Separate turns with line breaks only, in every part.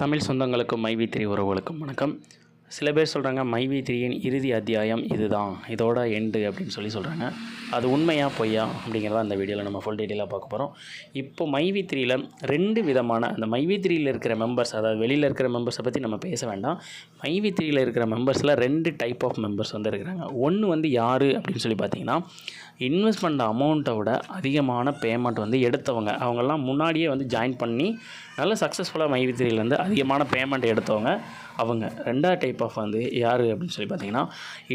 தமிழ் சொந்தங்களுக்கும் மைவி திரி உறவுகளுக்கும் வணக்கம். சில பேர் சொல்கிறாங்க மைவி த்ரீயின் இறுதி அத்தியாயம் இதுதான் இதோட எண்டு அப்படின்னு சொல்லி சொல்கிறாங்க அது உண்மையா பொய்யா அப்படிங்கிறத அந்த வீடியோவில் நம்ம ஃபுல் டீட்டெயிலாக பார்க்க போகிறோம் இப்போ மைவி த்ரீயில் ரெண்டு விதமான அந்த மைவி த்ரீயில் இருக்கிற மெம்பர்ஸ் அதாவது வெளியில் இருக்கிற மெம்பர்ஸை பற்றி நம்ம பேச வேண்டாம். மைவி த்ரீயில் இருக்கிற மெம்பர்ஸில் ரெண்டு டைப் ஆஃப் மெம்பர்ஸ் வந்து இருக்கிறாங்க. ஒன்று வந்து யார் அப்படின்னு சொல்லி பார்த்தீங்கன்னா இன்வெஸ்ட் பண்ண அமௌண்ட்டை விட அதிகமான பேமெண்ட் வந்து எடுத்தவங்க. அவங்கெல்லாம் முன்னாடியே வந்து ஜாயின் பண்ணி நல்ல சக்ஸஸ்ஃபுல்லாக மைவி த்ரீலேருந்து அதிகமான பேமெண்ட் எடுத்தவங்க. அவங்க ரெண்டாவது டைப் ஆஃப் வந்து யார் அப்படின்னு சொல்லி பார்த்தீங்கன்னா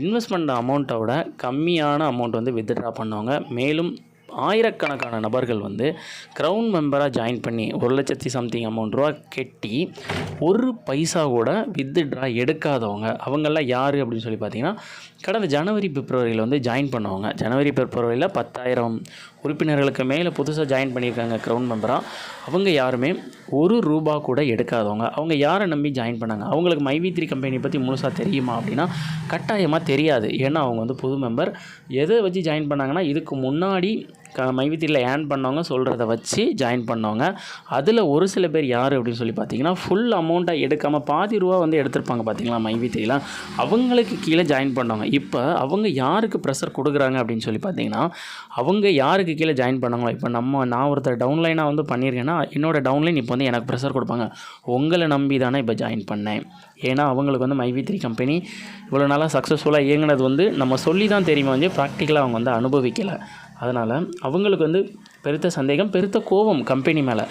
இன்வெஸ்ட்மெண்ட் அமௌண்ட்டை விட கம்மியான அமௌண்ட் வந்து வித்ட்ரா பண்ணவங்க. மேலும் ஆயிரக்கணக்கான நபர்கள் வந்து க்ரௌன் மெம்பராக ஜாயின் பண்ணி ஒரு லட்சத்தி சம்திங் அமௌண்ட் ரூபா கெட்டி ஒரு பைசா கூட வித்ட்ரா எடுக்காதவங்க. அவங்கெல்லாம் யார் அப்படின்னு சொல்லி பார்த்தீங்கன்னா கடந்த ஜனவரி பிப்ரவரியில் வந்து ஜாயின் பண்ணவங்க. ஜனவரி பிப்ரவரியில் பத்தாயிரம் உறுப்பினர்களுக்கு மேலே புதுசாக ஜாயின் பண்ணியிருக்காங்க க்ரௌன் மெம்பராக அவங்க யாருமே ஒரு ரூபா கூட எடுக்காதவங்க. அவங்க யாரை நம்பி ஜாயின் பண்ணாங்க? அவங்களுக்கு மைவி த்ரீ கம்பெனி பற்றி முழுசாக தெரியுமா அப்படின்னா கட்டாயமாக தெரியாது. ஏன்னா அவங்க வந்து புது மெம்பர் எதை வச்சு ஜாயின் பண்ணாங்கன்னா இதுக்கு முன்னாடி க மைவித்திரியில் ஏர்ன் பண்ணவங்க சொல்கிறத வச்சு ஜாயின் பண்ணவங்க. அதில் ஒரு சில பேர் யார் அப்படின்னு சொல்லி பார்த்தீங்கன்னா ஃபுல் அமௌண்ட்டாக எடுக்காமல் பாதி ரூபா வந்து எடுத்திருப்பாங்க பார்த்தீங்களா மைவித்தியில் அவங்களுக்கு கீழே ஜாயின் பண்ணவங்க. இப்போ அவங்க யாருக்கு ப்ரெஷர் கொடுக்குறாங்க அப்படின்னு சொல்லி பார்த்தீங்கன்னா அவங்க யாருக்கு கீழே ஜாயின் பண்ணாங்களோ இப்போ நம்ம நான் ஒருத்தர் டவுன்லைனாக வந்து பண்ணியிருக்கேன்னா என்னோட டவுன்லைன் இப்போ வந்து எனக்கு ப்ரெஷர் கொடுப்பாங்க. உங்களை நம்பி தானே இப்போ ஜாயின் பண்ணேன். ஏன்னா அவங்களுக்கு வந்து மைவி த்ரீ கம்பெனி இவ்வளோ நாளாக சக்ஸஸ்ஃபுல்லாக இயங்கினது வந்து நம்ம சொல்லி தான் தெரியுமா வந்து ப்ராக்டிக்கலாக அவங்க வந்து அனுபவிக்கலை. அதனால் அவங்களுக்கு வந்து பெருத்த சந்தேகம் பெருத்த கோபம் கம்பெனி மேலே.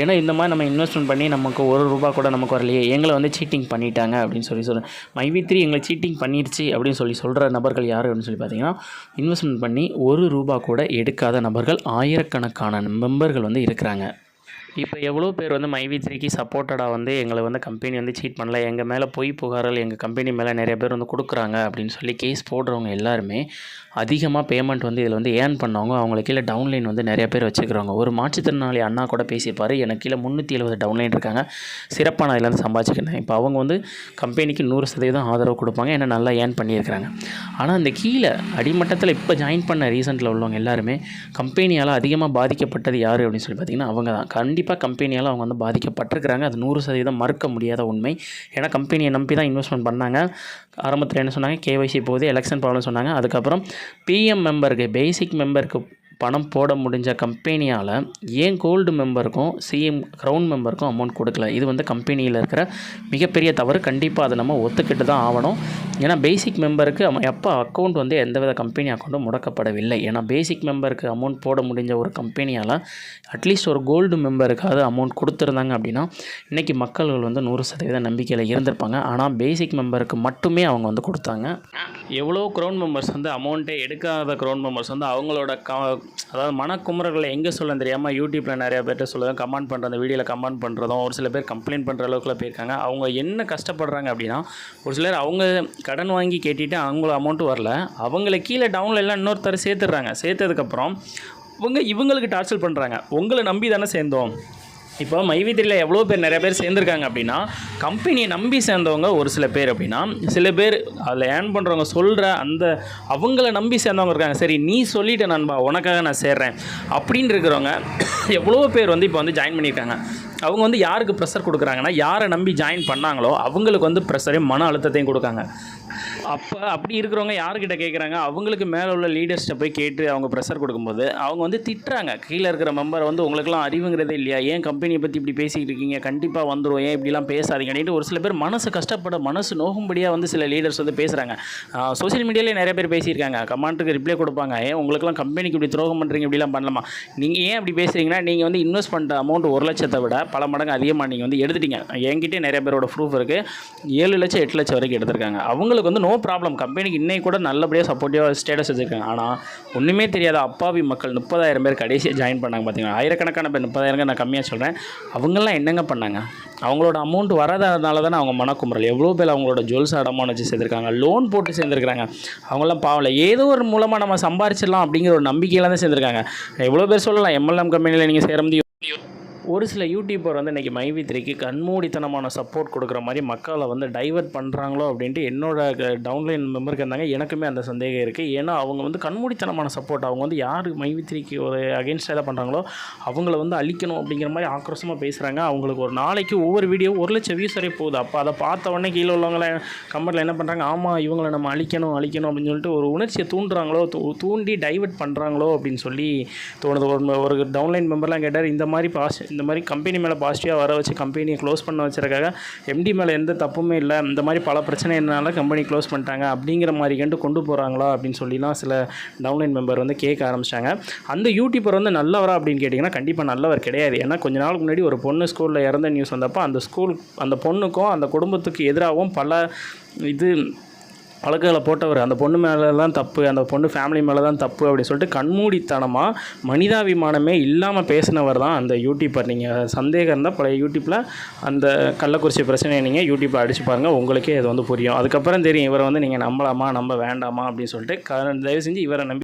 ஏன்னா இந்த மாதிரி நம்ம இன்வெஸ்ட்மெண்ட் பண்ணி நமக்கு ஒரு ரூபா கூட நமக்கு வரலையே எங்களை வந்து சீட்டிங் பண்ணிட்டாங்க அப்படின்னு சொல்லி சொல்கிறேன் மைவி த்ரீ எங்களை சீட்டிங் பண்ணிடுச்சு அப்படின்னு சொல்லி சொல்கிற நபர்கள் யார் அப்படின்னு சொல்லி பார்த்தீங்கன்னா இன்வெஸ்ட்மெண்ட் பண்ணி ஒரு ரூபா கூட எடுக்காத நபர்கள் ஆயிரக்கணக்கான மெம்பர்கள் வந்து இருக்கிறாங்க. இப்போ எவ்வளோ பேர் வந்து மைவி த்ரீக்கு சப்போர்ட்டடாக வந்து எங்களை வந்து கம்பெனி வந்து சீட் பண்ணல எங்கள் மேலே பொய் புகார்கள் எங்கள் கம்பெனி மேலே நிறைய பேர் வந்து கொடுக்குறாங்க அப்படின்னு சொல்லி கேஸ் போடுறவங்க எல்லாருமே அதிகமாக பேமெண்ட் வந்து இதில் வந்து ஏர்ன் பண்ணவங்க அவங்களுக்கு கீழே டவுன்லைன் வந்து நிறைய பேர் வச்சுக்கிறவங்க ஒரு மாற்றுத்திறனாளி அண்ணா கூட பேசியிருப்பார் எனக்கு கீழே முந்நூற்றி எழுபது டவுன்லைன் இருக்காங்க. சிறப்பாக நான் வந்து சம்பாதிச்சிக்கிறேன். இப்போ அவங்க வந்து கம்பெனிக்கு நூறு சதவீதம் ஆதரவு கொடுப்பாங்க என்ன நல்லா ஏர்ன் பண்ணியிருக்கிறாங்க. ஆனால் அந்த கீழே அடிமட்டத்தில் இப்போ ஜாயின் பண்ண ரீசெண்டில் உள்ளவங்க எல்லாருமே கம்பெனியால் அதிகமாக பாதிக்கப்பட்டது யார் அப்படின்னு சொல்லி பார்த்தீங்கன்னா அவங்க தான். கண்டிப்பாக கண்டிப்பாக கம்பெனியால் அவங்க வந்து பாதிக்கப்பட்டிருக்கிறாங்க. அது நூறு சதவீதம் மறுக்க முடியாத உண்மை. ஏன்னா கம்பெனியை நம்பி தான் இன்வெஸ்ட்மெண்ட் பண்ணாங்க. ஆரம்பத்தில் என்ன சொன்னாங்க? கேஒய்சி போகுது எலெக்ஷன் ப்ராப்ளம் சொன்னாங்க. அதுக்கப்புறம் பிஎம் மெம்பருக்கு பேசிக் மெம்பருக்கு பணம் போட முடிஞ்ச கம்பெனியால் ஏன் கோல்டு மெம்பருக்கும் சிஎம் க்ரௌண்ட் மெம்பருக்கும் அமௌண்ட் கொடுக்கல? இது வந்து கம்பெனியில் இருக்கிற மிகப்பெரிய தவறு. கண்டிப்பாக அதை நம்ம ஒத்துக்கிட்டு தான் ஆகணும். ஏன்னா பேசிக் மெம்பருக்கு எப்போ அக்கௌண்ட் வந்து எந்தவித கம்பெனி அக்கௌண்ட்டும் முடக்கப்படவில்லை. ஏன்னா பேசிக் மெம்பருக்கு அமௌண்ட் போட முடிஞ்ச ஒரு கம்பெனியால் அட்லீஸ்ட் ஒரு கோல்டு மெம்பருக்காவது அமௌண்ட் கொடுத்துருந்தாங்க அப்படின்னா இன்றைக்கி மக்கள்கள் வந்து நூறு சதவீத நம்பிக்கையில் இருந்திருப்பாங்க. ஆனால் பேசிக் மெம்பருக்கு மட்டுமே அவங்க வந்து கொடுத்தாங்க. எவ்வளோ க்ரௌண்ட் மெம்பர்ஸ் வந்து அமௌண்ட்டே எடுக்காத க்ரௌண்ட் மெம்பர்ஸ் வந்து அவங்களோட க அதாவது மனக்குமுறர்களை எங்கே சொல்ல தெரியாமல் யூடியூப்பில் நிறைய பேர்கிட்ட சொல்லுவேன் கமெண்ட் பண்ணுற அந்த வீடியோவில் கமெண்ட் பண்ணுறதும் ஒரு சில பேர் கம்ப்ளைண்ட் பண்ணுற அளவுக்குலாம் போயிருக்காங்க. அவங்க என்ன கஷ்டப்படுறாங்க அப்படின்னா ஒரு சிலர் அவங்க கடன் வாங்கி கேட்டுட்டு அவங்கள அமௌண்ட்டு வரல அவங்கள கீழே டவுனில் எல்லாம் இன்னொருத்தர் சேர்த்துடுறாங்க. சேர்த்ததுக்கப்புறம் இவங்க இவங்களுக்கு டார்ச்சல் பண்ணுறாங்க உங்களை நம்பி தானே சேர்ந்தோம். இப்போ மைவித்திரியில் எவ்வளோ பேர் நிறைய பேர் சேர்ந்துருக்காங்க அப்படின்னா கம்பெனியை நம்பி சேர்ந்தவங்க ஒரு சில பேர் அப்படின்னா சில பேர் அதில் ஏர்ன் பண்ணுறவங்க சொல்கிற அந்த அவங்கள நம்பி சேர்ந்தவங்க இருக்காங்க. சரி நீ சொல்லிட்ட நண்பா உனக்காக நான் சேர்றேன். அப்படின்னு இருக்கிறவங்க எவ்வளோ பேர் வந்து இப்போ வந்து ஜாயின் பண்ணியிருக்காங்க. அவங்க வந்து யாருக்கு ப்ரெஷர் கொடுக்குறாங்கன்னா யாரை நம்பி ஜாயின் பண்ணாங்களோ அவங்களுக்கு வந்து ப்ரெஷரையும் மன அழுத்தத்தையும் கொடுக்காங்க. அப்போ அப்படி இருக்கிறவங்க யார்கிட்ட கேட்குறாங்க அவங்களுக்கு மேலே உள்ள லீடர்ஸ்ட்டை போய் கேட்டு அவங்க ப்ரெஷர் கொடுக்கும்போது அவங்க வந்து திட்டுறாங்க. கீழே இருக்கிற மெம்பரை வந்து உங்களுக்குலாம் அறிவுங்கிறதே இல்லையா? ஏன் கம்பெனியை பற்றி இப்படி பேசிக்கிட்டு இருக்கீங்க? கண்டிப்பாக வந்துடும் ஏன் இப்படிலாம் பேசாதீங்க ஒரு சில பேர் மனசு கஷ்டப்பட மனசு நோகும்படியாக வந்து சில லீடர்ஸ் வந்து பேசுகிறாங்க சோஷியல் மீடியாலே நிறைய பேர் பேசியிருக்காங்க. கமாண்டுக்கு ரிப்ளை கொடுப்பாங்க. ஏன் உங்களுக்குலாம் கம்பெனிக்கு இப்படி துரோகம் பண்ணுறீங்க இப்படிலாம் பண்ணலாமா? நீங்கள் ஏன் அப்படி பேசுகிறீங்கன்னா நீங்கள் வந்து இன்வெஸ்ட் பண்ணுற அமௌண்ட் ஒரு லட்சத்தை விட பல மடங்கு அதிகமாக நீங்கள் வந்து எடுத்துட்டீங்க. என்கிட்டே நிறைய பேரோட ப்ரூஃப் இருக்குது ஏழு லட்சம் எட்டு லட்சம் வரைக்கும் எடுத்திருக்காங்க. அவங்களுக்கு வந்து நோ ப்ராப்ளம் கம்பெனிக்கு இன்னைக்கு கூட நல்லபடியாக சப்போர்ட்டிவாக ஸ்டேட்டஸ் வச்சுருக்காங்க. ஆனால் ஒன்றுமே தெரியாத. அப்பாவி மக்கள் முப்பதாயிரம் பேர் கடைசியாக ஜாயின் பண்ணாங்க பார்த்தீங்கன்னா ஆயிரக்கணக்கான பேர் முப்பதாயிரம் நான் கம்மியாக சொல்கிறேன் அவங்கெல்லாம் என்னங்க பண்ணாங்க? அவங்களோட அமௌண்ட் வராதனால தானே அவங்க மனக்குமுறல். எவ்வளோ பேர் அவங்களோட ஜுவல்ஸ் அடமானம் வச்சு சேர்ந்துருக்காங்க லோன் போட்டு சேர்ந்துருக்காங்க. அவங்களாம் பாவல ஏதோ ஒரு மூலமாக நம்ம சம்பாரிச்சிடலாம் அப்படிங்கிற ஒரு நம்பிக்கையில் தான் சேர்ந்துருக்காங்க. எவ்வளோ பேர் சொல்லலாம் எம்எல்எம் கம்பெனியில் நீங்கள் சேர முடியும். ஒரு சில யூடியூபர் வந்து இன்றைக்கி மைவி த்ரீக்கு கண்மூடித்தனமான சப்போர்ட் கொடுக்குற மாதிரி மக்களை வந்து டைவர்ட் பண்ணுறாங்களோ அப்படின்ட்டு என்னோட டவுன்லைன் மெம்பருக்கு இருந்தாங்க. எனக்குமே அந்த சந்தேகம் இருக்குது ஏன்னா அவங்க வந்து கண்மூடித்தனமான சப்போர்ட் அவங்க வந்து யார் மைவி த்ரீக்கு ஒரு அகேன்ஸ்டாக பண்ணுறாங்களோ அவங்கள வந்து அழிக்கணும் அப்படிங்கிற மாதிரி ஆக்ரோஷமாக பேசுகிறாங்க அவங்களுக்கு ஒரு நாளைக்கு ஒவ்வொரு வீடியோ ஒரு லட்சம் வியூஸ் வரை போகுது. அப்போ அதை பார்த்த உடனே கீழே உள்ளவங்கள கமெண்ட்டில் என்ன பண்ணுறாங்க ஆமாம் இவங்களை நம்ம அழிக்கணும் அழிக்கணும் அப்படின்னு சொல்லிட்டு ஒரு உணர்ச்சியை தூண்டுறாங்களோ தூண்டி டைவர்ட் பண்ணுறாங்களோ அப்படின்னு சொல்லி தோணுது. ஒரு ஒரு டவுன்லைன் மெம்பர்லாம் கேட்டார் இந்த மாதிரி பாஸ் இந்த மாதிரி கம்பெனி மேலே பாசிட்டிவாக வர வச்சு கம்பெனியை க்ளோஸ் பண்ண வச்சுருக்காங்க. எம்டி மேலே எந்த தப்புமே இல்லை. இந்த மாதிரி பல பிரச்சனைனால கம்பெனி க்ளோஸ் பண்ணிட்டாங்க. அப்படிங்கிற மாதிரி கண்டு கொண்டு போகிறாங்களா அப்படின்னு சொல்லிலாம் சில டவுன்லைன் மெம்பர் வந்து கேட்க ஆரம்பித்தாங்க அந்த யூடியூபர் வந்து நல்லவரா அப்படின்னு கேட்டிங்கன்னா கண்டிப்பாக நல்லவர் கிடையாது. ஏன்னா கொஞ்ச நாளுக்கு முன்னாடி ஒரு பொண்ணு ஸ்கூலில் இறந்த நியூஸ் வந்தப்போ அந்த ஸ்கூல் அந்த பொண்ணுக்கும் அந்த குடும்பத்துக்கு எதிராகவும் பல இது வழக்குகளை போட்டவர். அந்த பொண்ணு மேலே தான் தப்பு அந்த பொண்ணு ஃபேமிலி மேலே தான் தப்பு அப்படின்னு சொல்லிட்டு கண்மூடித்தனமாக மனிதாபிமானமே இல்லாமல் பேசினவர் தான் அந்த யூடியூப்பர் நீங்கள் சந்தேகம் இருந்தால் பழைய யூடியூப்பில் அந்த கள்ளக்குறிச்சி பிரச்சனையை நீங்கள் யூடியூப்பில் அடிச்சு பாருங்கள் உங்களுக்கே இது வந்து புரியும். அதுக்கப்புறம் தெரியும் இவரை வந்து நீங்கள் நம்பலாமா நம்ப வேண்டாமா அப்படின்னு சொல்லிட்டு க- தயவு செஞ்சு இவரை நம்பி